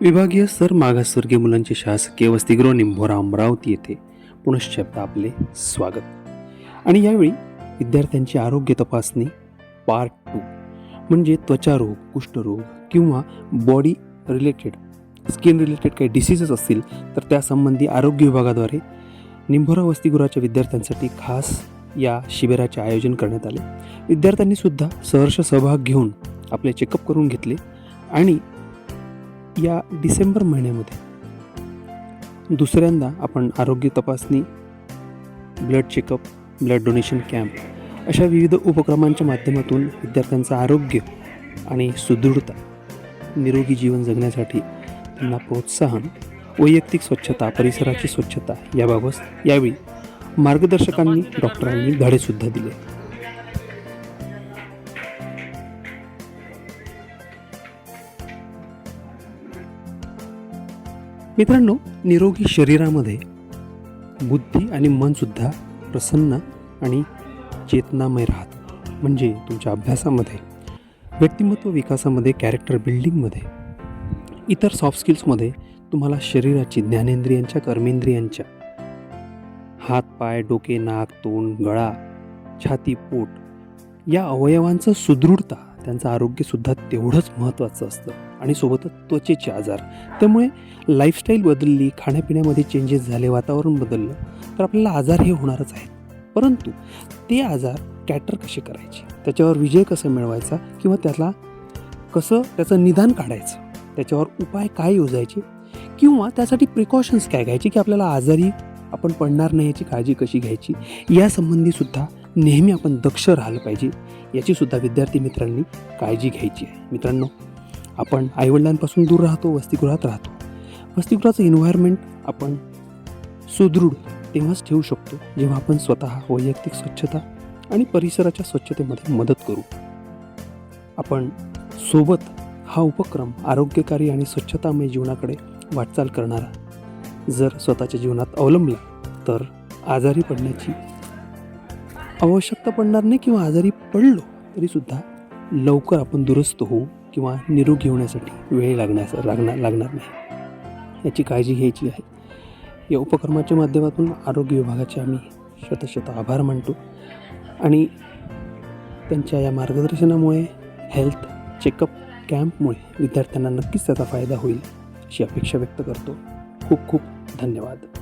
विभागीय सर मागासवर्गीय मुलांचे शासकीय वसतिगृह निंभोरा अमरावती येथे पुनश्च आपले स्वागत. आणि यावेळी विद्यार्थ्यांची आरोग्य तपासणी पार्ट टू म्हणजे त्वचारोग कुष्ठरोग किंवा बॉडी रिलेटेड स्किन रिलेटेड काही डिसीजेस असतील तर त्यासंबंधी आरोग्य विभागाद्वारे निंभोरा वसतिगृहाच्या विद्यार्थ्यांसाठी खास या शिबिराचे आयोजन करण्यात आले. विद्यार्थ्यांनी सुद्धा सहर्ष सहभाग घेऊन आपले चेकअप करून घेतले आणि या डिसेंबर महिन्यामध्ये. दुसऱ्यांदा आपण आरोग्य तपासणी blood checkup blood donation camp अशा विविध उपक्रमांच्या माध्यमातून विद्यार्थ्यांचं आरोग्य आणि सुदृढता निरोगी जीवन जगण्यासाठी त्यांना प्रोत्साहन वैयक्तिक स्वच्छता परिसराची स्वच्छता याबाबत यावेळी मार्गदर्शकांनी डॉक्टरांनी धडेसुद्धा दिले. मित्रांनो निरोगी शरीरामध्ये बुद्धी आणि मनसुद्धा प्रसन्न आणि चेतनामय राहत. म्हणजे तुमच्या अभ्यासामध्ये व्यक्तिमत्व विकासामध्ये कॅरेक्टर बिल्डिंगमध्ये इतर सॉफ्ट स्किल्समध्ये तुम्हाला शरीराची ज्ञानेंद्रियांच्या कर्मेंद्रियांच्या हात पाय डोके नाक तोंड गळा छाती पोट या अवयवांचं सुदृढता त्यांचं आरोग्यसुद्धा तेवढंच महत्त्वाचं असतं. आणि सोबतच त्वचेचे आजार. त्यामुळे लाईफस्टाईल बदलली खाण्यापिण्यामध्ये चेंजेस झाले वातावरण बदललं तर आपल्याला आजार हे होणारच आहेत. परंतु ते आजार कॅटर कसे करायचे? त्याच्यावर विजय कसा मिळवायचा? किंवा त्याला कसं त्याचं निदान काढायचं? त्याच्यावर उपाय काय योजायचे? किंवा त्यासाठी प्रिकॉशन्स काय घ्यायचे? की आपल्याला आजारी आपण पडणार नाही याची काळजी कशी घ्यायची? यासंबंधीसुद्धा नेहमी आपण दक्ष राहिलं पाहिजे याचीसुद्धा विद्यार्थी मित्रांनी काळजी घ्यायची आहे. मित्रांनो आपण आईवडिलांपासून दूर राहतो वसतिगृहात राहतो. वसतिगृहाचं इन्व्हायरमेंट आपण सुदृढ तेव्हाच ठेवू शकतो जेव्हा आपण स्वतः वैयक्तिक स्वच्छता आणि परिसराच्या स्वच्छतेमध्ये मदत करू. आपण सोबत हा उपक्रम आरोग्यकारी आणि स्वच्छतामय जीवनाकडे वाटचाल करणारा जर स्वतःच्या जीवनात अवलंबला तर आजारी पडण्याची आवश्यकता पडणार नाही किंवा आजारी पडलो तरीसुद्धा लवकर आपण दुरुस्त होऊ किंवा निरोगी होण्यासाठी वेळ लागण्यास लागणार लागणार नाही. याची काळजी घ्यायची आहे. या उपक्रमाच्या माध्यमातून आरोग्य विभागाचे आम्ही शतशत आभार मानतो आणि त्यांच्या या मार्गदर्शनामुळे हेल्थ चेकअप कॅम्पमुळे विद्यार्थ्यांना नक्कीच त्याचा फायदा होईल अशी अपेक्षा व्यक्त करतो. खूप खूप धन्यवाद.